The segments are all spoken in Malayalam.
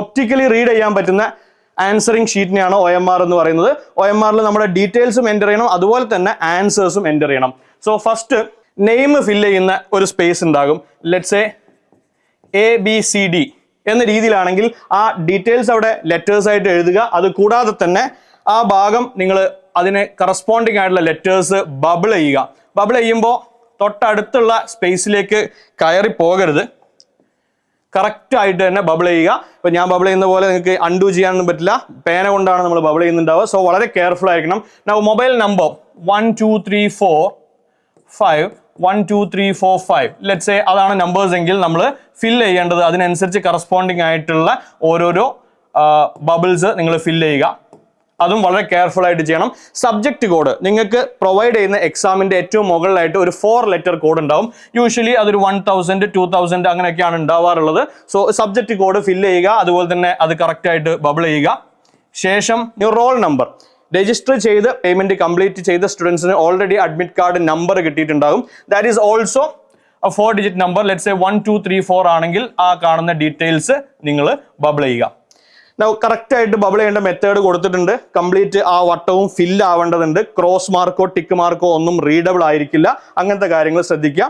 ഒപ്റ്റിക്കലി റീഡ് ചെയ്യാൻ പറ്റുന്ന ആൻസറിങ് ഷീറ്റിനെയാണ് ഒ എം ആർ എന്ന് പറയുന്നത്. ഒ എം ആറിൽ നമ്മുടെ ഡീറ്റെയിൽസും എന്റർ ചെയ്യണം. അതുപോലെ തന്നെ ആൻസേഴ്സും എന്റർ ചെയ്യണം. സോ ഫസ്റ്റ് നെയിം ഫില്ല് ചെയ്യുന്ന ഒരു സ്പേസ് ഉണ്ടാകും let's a A B C D എന്ന രീതിയിലാണെങ്കിൽ ആ ഡീറ്റെയിൽസ് അവിടെ ലെറ്റേഴ്സ് ആയിട്ട് എഴുതുക. അത് കൂടാതെ തന്നെ ആ ഭാഗം നിങ്ങൾ അതിന് കറസ്പോണ്ടിങ് ആയിട്ടുള്ള ലെറ്റേഴ്സ് ബബിൾ ചെയ്യുക. ബബിൾ ചെയ്യുമ്പോൾ തൊട്ടടുത്തുള്ള സ്പേസിലേക്ക് കയറി പോകരുത്. കറക്റ്റ് ആയിട്ട് തന്നെ ബബിൾ ചെയ്യുക. ഇപ്പൊ ഞാൻ ബബിൾ ചെയ്യുന്ന പോലെ നിങ്ങൾക്ക് അൺഡു ചെയ്യാനൊന്നും പറ്റില്ല. പേന കൊണ്ടാണ് നമ്മൾ ബബിൾ ചെയ്യുന്നുണ്ടാവുക. സോ വളരെ കെയർഫുൾ ആയിരിക്കണം. നമ്മൾ mobile number one two three four five one two three four five let's a അതാണ് നമ്പേഴ്സ് എങ്കിൽ നമ്മൾ ഫിൽ ചെയ്യേണ്ടത് അതിനനുസരിച്ച് കറസ്പോണ്ടിങ് ആയിട്ടുള്ള ഓരോരോ ബബിൾസ് നിങ്ങൾ ഫിൽ ചെയ്യുക. അതും വളരെ കെയർഫുൾ ആയിട്ട് ചെയ്യണം. സബ്ജക്ട് കോഡ് നിങ്ങൾക്ക് പ്രൊവൈഡ് ചെയ്യുന്ന എക്സാമിന്റെ ഏറ്റവും മുകളിലായിട്ട് ഒരു ഫോർ ലെറ്റർ കോഡ് ഉണ്ടാവും. യൂഷ്വലി അതൊരു വൺ തൗസൻഡ് ടു തൗസൻഡ് അങ്ങനെയൊക്കെയാണ് ഉണ്ടാവാറുള്ളത്. സോ സബ്ജക്ട് കോഡ് ഫിൽ ചെയ്യുക അതുപോലെ തന്നെ അത് കറക്റ്റ് ആയിട്ട് ബബിൾ ചെയ്യുക. ശേഷം റോൾ നമ്പർ രജിസ്റ്റർ ചെയ്ത് പേയ്മെന്റ് കംപ്ലീറ്റ് ചെയ്ത സ്റ്റുഡൻസിന് already admit card number കിട്ടിയിട്ടുണ്ടാകും. That is also four digit number let's a one two three four ആണെങ്കിൽ ആ കാണുന്ന ഡീറ്റെയിൽസ് നിങ്ങൾ ബബിൾ ചെയ്യുക. കറക്റ്റ് ആയിട്ട് ബബിൾ ചെയ്യേണ്ട മെത്തേഡ് കൊടുത്തിട്ടുണ്ട്. കംപ്ലീറ്റ് ആ വട്ടവും ഫില്ല് ആവേണ്ടതുണ്ട്. ക്രോസ് മാർക്കോ ടിക്ക് മാർക്കോ ഒന്നും റീഡബിൾ ആയിരിക്കില്ല. അങ്ങനത്തെ കാര്യങ്ങൾ ശ്രദ്ധിക്കുക.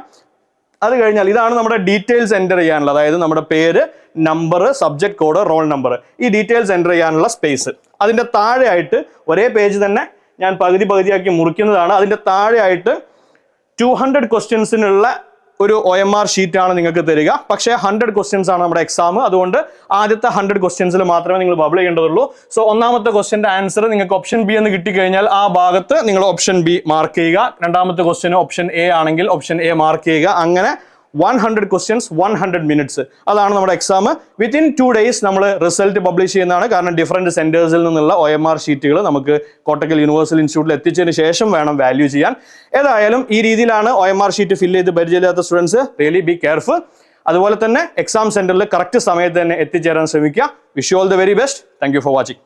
അത് കഴിഞ്ഞാൽ ഇതാണ് നമ്മുടെ ഡീറ്റെയിൽസ് എന്റർ ചെയ്യാനുള്ളത്. അതായത് നമ്മുടെ പേര് number subject code roll number ഈ ഡീറ്റെയിൽസ് എന്റർ ചെയ്യാനുള്ള സ്പേസ് അതിന്റെ താഴെയായിട്ട് ഒരേ പേജ് തന്നെ ഞാൻ പകുതി പകുതിയാക്കി മുറിക്കുന്നതാണ്. അതിന്റെ താഴെയായിട്ട് ടു ഹൺഡ്രഡ് ക്വസ്റ്റ്യൻസിനുള്ള ഒരു ഒ എം ആർ ഷീറ്റാണ് നിങ്ങൾക്ക് തരിക. പക്ഷേ ഹൺഡ്രഡ് ക്വസ്റ്റ്യൻസ് ആണ് നമ്മുടെ എക്സാം അതുകൊണ്ട് ആദ്യത്തെ ഹൺഡ്രഡ് ക്വസ്റ്റ്യൻസിൽ മാത്രമേ നിങ്ങൾ ബബിൾ ചെയ്യേണ്ടതുള്ളൂ. സോ ഒന്നാമത്തെ ക്വസ്റ്റ്യന്റെ ആൻസർ നിങ്ങൾക്ക് ഓപ്ഷൻ ബി എന്ന് കിട്ടിക്കഴിഞ്ഞാൽ ആ ഭാഗത്ത് നിങ്ങൾ ഓപ്ഷൻ ബി മാർക്ക് ചെയ്യുക. രണ്ടാമത്തെ ക്വസ്റ്റ്യൻ ഓപ്ഷൻ എ ആണെങ്കിൽ ഓപ്ഷൻ എ മാർക്ക് ചെയ്യുക. അങ്ങനെ one hundred questions one hundred minutes അതാണ് നമ്മുടെ എക്സാം വിത്തിൻ ടു ഡേയ്സ് നമ്മൾ റിസൾട്ട് പബ്ലിഷ് ചെയ്യുന്നതാണ്. കാരണം ഡിഫറന്റ് സെന്റേഴ്സിൽ നിന്നുള്ള ഒ എം ആർ ഷീറ്റുകൾ നമുക്ക് കോട്ടക്കൽ യൂണിവേഴ്സൽ ഇൻസ്റ്റിറ്റ്യൂട്ടിൽ എത്തിച്ചതിന് ശേഷം വേണം വാല്യൂ ചെയ്യാൻ. ഏതായാലും ഈ രീതിയിലാണ് O M R sheet fill ചെയ്ത് പരിചയമില്ലാത്ത സ്റ്റുഡൻസ് റിയലി ബി കെയർഫുൾ അതുപോലെ തന്നെ എക്സാം സെന്ററിൽ കറക്റ്റ് സമയത്ത് തന്നെ എത്തിച്ചേരാൻ ശ്രമിക്കുക. Wish all the very best thank for watching